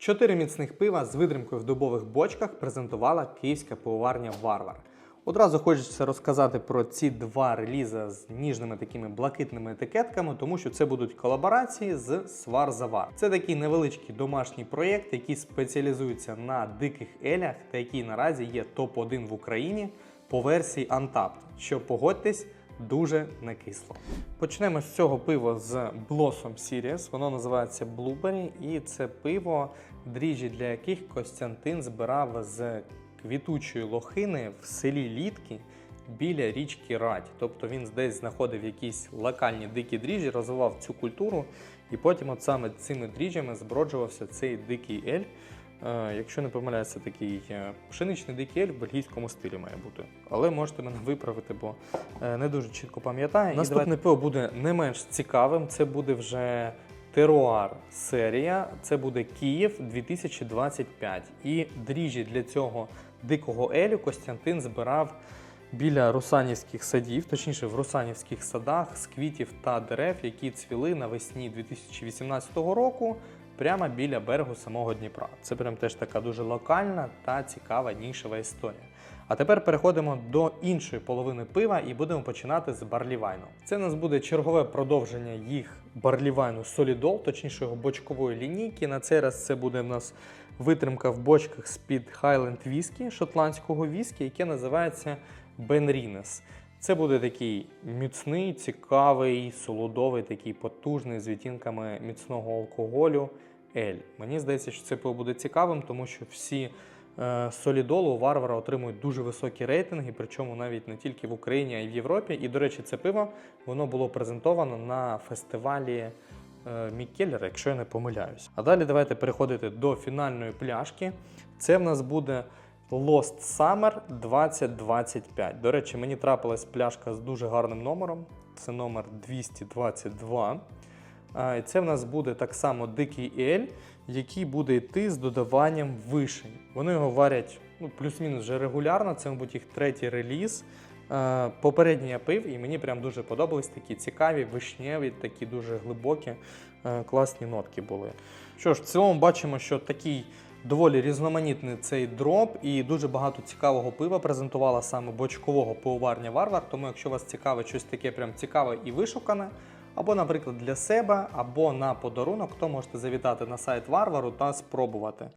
Чотири міцних пива з видримкою в дубових бочках презентувала київська пивоварня Варвар. Одразу хочеться розказати про ці два релізи з ніжними такими блакитними етикетками, тому що це будуть колаборації з Свар Завар. Це такий невеличкий домашній проєкт, який спеціалізується на диких елях та який наразі є топ-1 в Україні по версії Untapped, що погодьтесь. Дуже не кисло. Почнемо з цього пива з Blossom Series. Воно називається Blueberry, і це пиво, дріжджі для яких Костянтин збирав з квітучої лохини в селі Літки біля річки Радь. Тобто він десь знаходив якісь локальні дикі дріжджі, розвивав цю культуру, і потім от саме цими дріжджами зброджувався цей дикий ель. Е, Якщо не помиляюся, такий е, пшеничний дикий ель в бельгійському стилі має бути. Але можете мене виправити, бо е, не дуже чітко пам'ятаю. Наступне пиво буде не менш цікавим. Це буде вже Теруар серія. Це буде Київ 2025. І дріжджі для цього дикого елю Костянтин збирав біля русанівських садів, точніше в русанівських садах з квітів та дерев, які цвіли навесні 2018 року. Прямо біля берегу самого Дніпра. Це прям теж така дуже локальна та цікава нішева історія. А тепер переходимо до іншої половини пива і будемо починати з барлівайну. Це у нас буде чергове продовження їх барлівайну Солідол, точніше його бочкової лінійки. На цей раз це буде в нас витримка в бочках з-під Highland Whisky, шотландського віскі, яке називається Benrines. Це буде такий міцний, цікавий, солодовий, такий потужний з відтінками міцного алкоголю. Ель. Мені здається, що це пиво буде цікавим, тому що всі солідолу Варвара отримують дуже високі рейтинги, причому навіть не тільки в Україні, а й в Європі. І, до речі, це пиво воно було презентовано на фестивалі е, Міккеллера, якщо я не помиляюсь. А далі давайте переходити до фінальної пляшки. Це в нас буде Lost Summer 2025. До речі, мені трапилась пляшка з дуже гарним номером. Це номер 222. Це в нас буде так само дикий ель, який буде йти з додаванням вишень. Вони його варять ну, плюс-мінус вже регулярно. Це, мабуть, їх третій реліз. Попередній я пив, і мені прям дуже подобались такі цікаві, вишневі, такі дуже глибокі, класні нотки були. Що ж, в цілому бачимо, що такий доволі різноманітний цей дроп, і дуже багато цікавого пива презентувала саме бочкового пивоварня Варвар. Тому, якщо вас цікавить щось таке прям цікаве і вишукане, або, наприклад, для себе, або на подарунок, то можете завітати на сайт Варвару та спробувати.